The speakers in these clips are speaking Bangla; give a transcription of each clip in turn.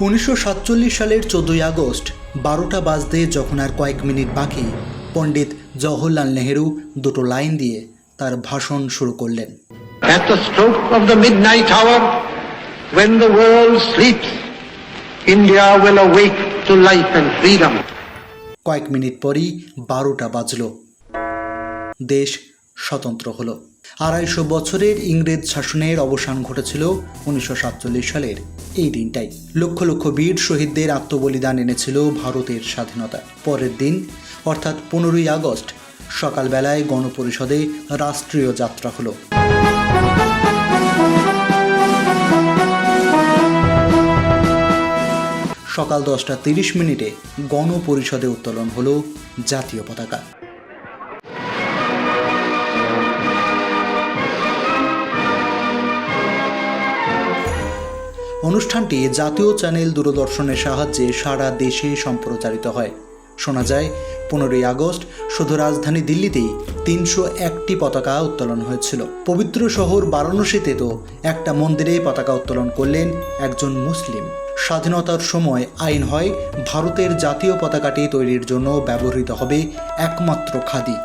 উনিশশো সাতচল্লিশ সালের চোদ্দই আগস্ট বারোটা বাজতে যখন আর কয়েক মিনিট বাকি পণ্ডিত জওহরলাল নেহেরু দুটো লাইন দিয়ে তার ভাষণ শুরু করলেন At the stroke of the midnight hour, when the world sleeps, India will awake to life and freedom. কয়েক মিনিট পরই বারোটা বাজল দেশ স্বতন্ত্র হলো। আড়াইশো বছরের ইংরেজ শাসনের অবসান ঘটেছিল উনিশশো সাতচল্লিশ সালের এই দিনটাই। লক্ষ লক্ষ বীর শহীদদের আত্মবলিদান এনেছিল ভারতের স্বাধীনতা। পরের দিন, অর্থাৎ পনেরোই আগস্ট, সকালবেলায় গণপরিষদে রাষ্ট্রীয় যাত্রা হলো। সকাল দশটা তিরিশ মিনিটে গণপরিষদে উত্তোলন হলো জাতীয় পতাকা। অনুষ্ঠানটি জাতীয় চ্যানেল দূরদর্শনের সাহায্যে সারা দেশে সম্প্রচারিত হয়। শোনা যায়, পনেরোই আগস্ট শুধু রাজধানী দিল্লিতেই তিনশো একটি পতাকা উত্তোলন হয়েছিল। পবিত্র শহর বারাণসীতে তো একটা মন্দিরে পতাকা উত্তোলন করলেন একজন মুসলিম। স্বাধীনতার সময় আইন হয়, ভারতের জাতীয় পতাকাটি তৈরির জন্য ব্যবহৃত হবে একমাত্র খাদি।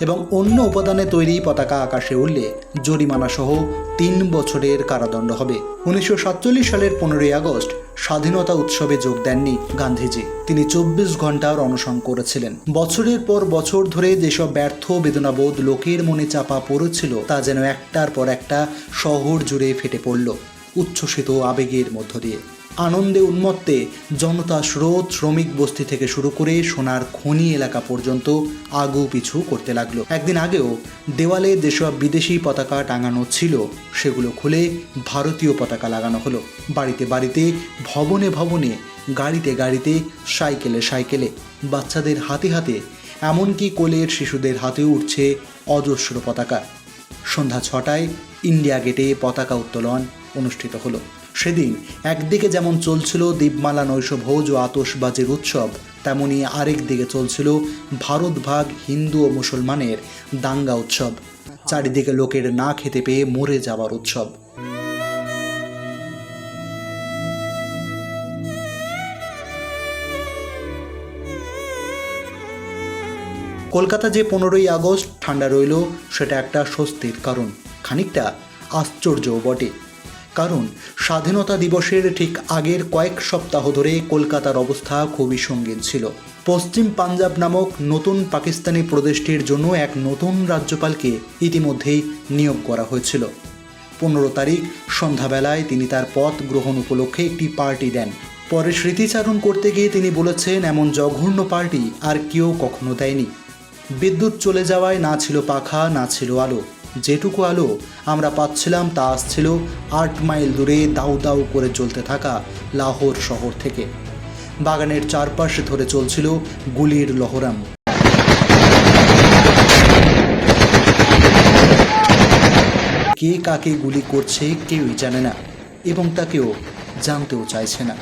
এবং অন্য উপাদানে তৈরি পতাকা আকাশে উঠলে জরিমানা সহ তিন বছরের কারাদণ্ড হবে। উনিশশো সাতচল্লিশ সালের পনেরোই আগস্ট স্বাধীনতা উৎসবে যোগ দেননি গান্ধীজি। তিনি চব্বিশ ঘণ্টার অনশন করেছিলেন। বছরের পর বছর ধরে যেসব ব্যর্থ, বেদনাবোধ লোকের মনে চাপা পড়েছিল, তা যেন একটার পর একটা শহর জুড়ে ফেটে পড়ল, উচ্ছ্বসিত আবেগের মধ্য দিয়ে। আনন্দে উন্মত্তে জনতা স্রোত শ্রমিক বস্তি থেকে শুরু করে সোনার খনি এলাকা পর্যন্ত আগু পিছু করতে লাগল। একদিন আগেও দেওয়ালে যেসব বিদেশি পতাকা টাঙানো ছিল, সেগুলো খুলে ভারতীয় পতাকা লাগানো হলো। বাড়িতে বাড়িতে, ভবনে ভবনে, গাড়িতে গাড়িতে, সাইকেলে সাইকেলে। বাচ্চাদের হাতে হাতে, এমনকি কোলের শিশুদের হাতেও উঠছে অজস্র পতাকা। সন্ধ্যা ছটায় ইন্ডিয়া গেটে পতাকা উত্তোলন অনুষ্ঠিত হলো। সেদিন একদিকে যেমন চলছিল দীপমালা, নৈশ নৈশভোজ ও আতসবাজির উৎসব, তেমনি আরেক দিকে চলছিল ভারত ভাগ হিন্দু ও মুসলমানের দাঙ্গা উৎসব। চারিদিকে লোকের না খেতে পেয়ে মরে যাওয়ার উৎসব। কলকাতা যে পনেরোই আগস্ট ঠান্ডা রইল, সেটা একটা স্বস্তির কারণ। খানিকটা আশ্চর্যও বটে। কারণ স্বাধীনতা দিবসের ঠিক আগের কয়েক সপ্তাহ ধরে কলকাতার অবস্থা খুবই সঙ্গীন ছিল। পশ্চিম পাঞ্জাব নামক নতুন পাকিস্তানি প্রদেশটির জন্য এক নতুন রাজ্যপালকে ইতিমধ্যেই নিয়োগ করা হয়েছিল। পনেরো তারিখ সন্ধ্যাবেলায় তিনি তার পদ গ্রহণ উপলক্ষে একটি পার্টি দেন। পরে স্মৃতিচারণ করতে গিয়ে তিনি বলেছেন, এমন জঘন্য পার্টি আর কেউ কখনো দেয়নি। বিদ্যুৎ চলে যাওয়ায় না ছিল পাখা, না ছিল আলো। যেটুকু আলো আমরা পাচ্ছিলাম, তা আসছিল আট মাইল দূরে দাউ দাউ করে চলতে থাকা লাহোর শহর থেকে। বাগানের চারপাশে ধরে চলছিল গুলির লহরাম। কে কাকে গুলি করছে কেউই জানে না, এবং তাকেও জানতেও চাইছে না।